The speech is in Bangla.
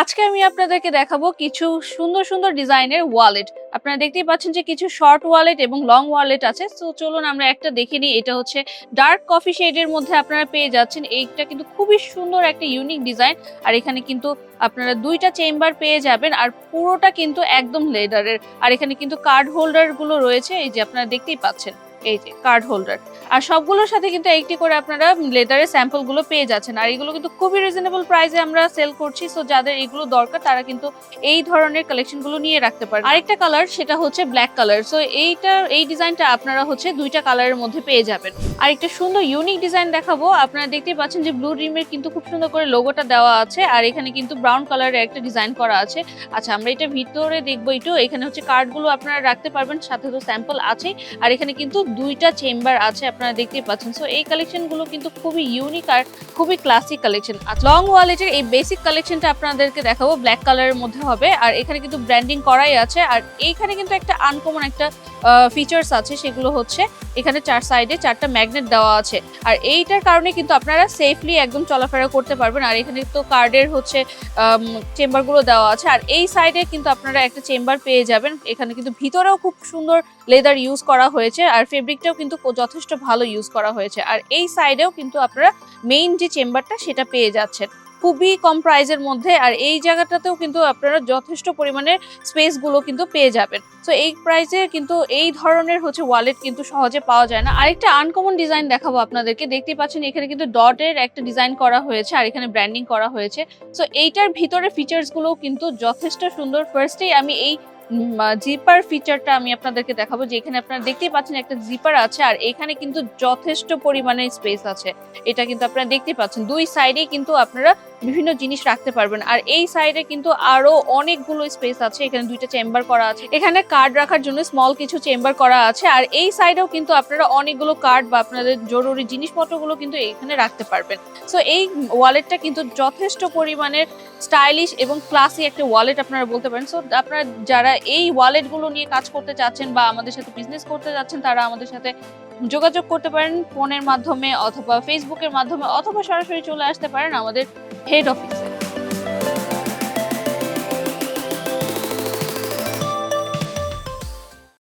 আজকে আমি আপনাদেরকে দেখাবো কিছু সুন্দর সুন্দর ডিজাইনের ওয়ালেট আপনারা দেখতেই পাচ্ছেন যে কিছু শর্ট ওয়ালেট এবং লং ওয়ালেট আছে। তো চলুন আমরা একটা দেখে নিই। এটা হচ্ছে ডার্ক কফি শেডের মধ্যে আপনারা পেয়ে যাচ্ছেন। এইটা কিন্তু খুবই সুন্দর একটা ইউনিক ডিজাইন আর এখানে কিন্তু আপনারা দুইটা চেম্বার পেয়ে যাবেন। আর পুরোটা কিন্তু একদম লেদারের আর এখানে কিন্তু কার্ড হোল্ডারগুলো রয়েছে। এই যে আপনারা দেখতেই পাচ্ছেন। এই যে কার্ড হোল্ডার আর সবগুলোর সাথে কিন্তু একটি করে আপনারা লেদারের স্যাম্পলগুলো পেয়ে যাচ্ছেন। আর এগুলো কিন্তু খুবই রিজনেবল প্রাইসে আমরা সেল করছি। সো যাদের এগুলো দরকার, তারা কিন্তু এই ধরনের কালেকশনগুলো নিয়ে রাখতে পারেন আরেকটা কালার সেটা হচ্ছে ব্ল্যাক কালার সো এইটা, এই ডিজাইনটা আপনারা হচ্ছে দুইটা কালারের মধ্যে পেয়ে যাবেন। আর একটা সুন্দর ইউনিক ডিজাইন দেখাবো। আপনারা দেখতেই পাচ্ছেন যে ব্লু রিমের কিন্তু খুব সুন্দর করে লোগোটা দেওয়া আছে। আর এখানে কিন্তু ব্রাউন কালারের একটা ডিজাইন করা আছে। আচ্ছা আমরা এটা ভিতরে দেখব একটু। এখানে হচ্ছে কার্ডগুলো আপনারা রাখতে পারবেন। সাথে তো স্যাম্পল আছেই। আর এখানে কিন্তু দুইটা চেম্বার আছে, আপনারা দেখতেই পাচ্ছেন। সো এই কালেকশনগুলো কিন্তু খুবই ইউনিক আর খুবই ক্লাসিক কালেকশন লং ওয়ালেটের এই বেসিক কালেকশনটা আপনাদেরকে দেখাবো ব্ল্যাক কালারের মধ্যে হবে। আর এখানে কিন্তু ব্র্যান্ডিং করাই আছে। আর এইখানে কিন্তু একটা আনকমন একটা ফিচার্স আছে, সেগুলো হচ্ছে এখানে চার সাইডে চারটা ম্যাগনেট দেওয়া আছে। আর এইটার কারণে কিন্তু আপনারা সেফলি একদম চলাফেরা করতে পারবেন। আর এখানে তো কার্ডের হচ্ছে চেম্বারগুলো দেওয়া আছে। আর এই সাইডে কিন্তু আপনারা একটা চেম্বার পেয়ে যাবেন। এখানে কিন্তু ভিতরেও খুব সুন্দর লেদার ইউজ করা হয়েছে। আর ফেব্রিকটাও কিন্তু যথেষ্ট ভালো ইউজ করা হয়েছে। আর এই সাইডেও কিন্তু আপনারা মেইন যে চেম্বারটা সেটা পেয়ে যাচ্ছেন। খুবই কম প্রাইজের মধ্যে আর এই জায়গাটাতেও কিন্তু আপনারা যথেষ্ট পরিমাণের স্পেসগুলো কিন্তু পেয়ে যাবেন। তো এই প্রাইসে কিন্তু এই ধরনের হচ্ছে ওয়ালেট কিন্তু সহজে পাওয়া যায় না। আরেকটা আনকমন ডিজাইন দেখাবো আপনাদেরকে। দেখতে পাচ্ছেন এখানে কিন্তু ডটের একটা ডিজাইন করা হয়েছে আর এখানে ব্র্যান্ডিং করা হয়েছে। তো এইটার ভিতরে ফিচার্সগুলোও কিন্তু যথেষ্ট সুন্দর। ফার্স্টেই আমি এই জিপার ফিচারটা আমি আপনাদেরকে দেখাবো, যে এখানে আপনারা দেখতেই পাচ্ছেন একটা জিপার আছে, আর এখানে কিন্তু যথেষ্ট পরিমাণে স্পেস আছে। এটা কিন্তু আপনারা দেখতে পাচ্ছেন। দুই সাইডেই কিন্তু আপনারা বিভিন্ন জিনিস রাখতে পারবেন। আর এই সাইডে কিন্তু আরও অনেকগুলো স্পেস আছে। এখানে দুইটা চেম্বার করা আছে। এখানে কার্ড রাখার জন্য স্মল কিছু চেম্বার করা আছে। আর এই সাইডেও কিন্তু আপনারা অনেকগুলো কার্ড বা আপনাদের জরুরি জিনিসপত্রগুলো কিন্তু এখানে রাখতে পারবেন। সো এই ওয়ালেটটা কিন্তু যথেষ্ট পরিমাণের স্টাইলিশ এবং ক্লাসি একটা ওয়ালেট আপনারা বলতে পারেন। সো আপনারা যারা এই ওয়ালেটগুলো নিয়ে কাজ করতে চাচ্ছেন বা আমাদের সাথে বিজনেস করতে চাচ্ছেন তারা আমাদের সাথে যোগাযোগ করতে পারেন ফোনের মাধ্যমে অথবা ফেসবুকের মাধ্যমে অথবা সরাসরি চলে আসতে পারেন আমাদের হেড অফিস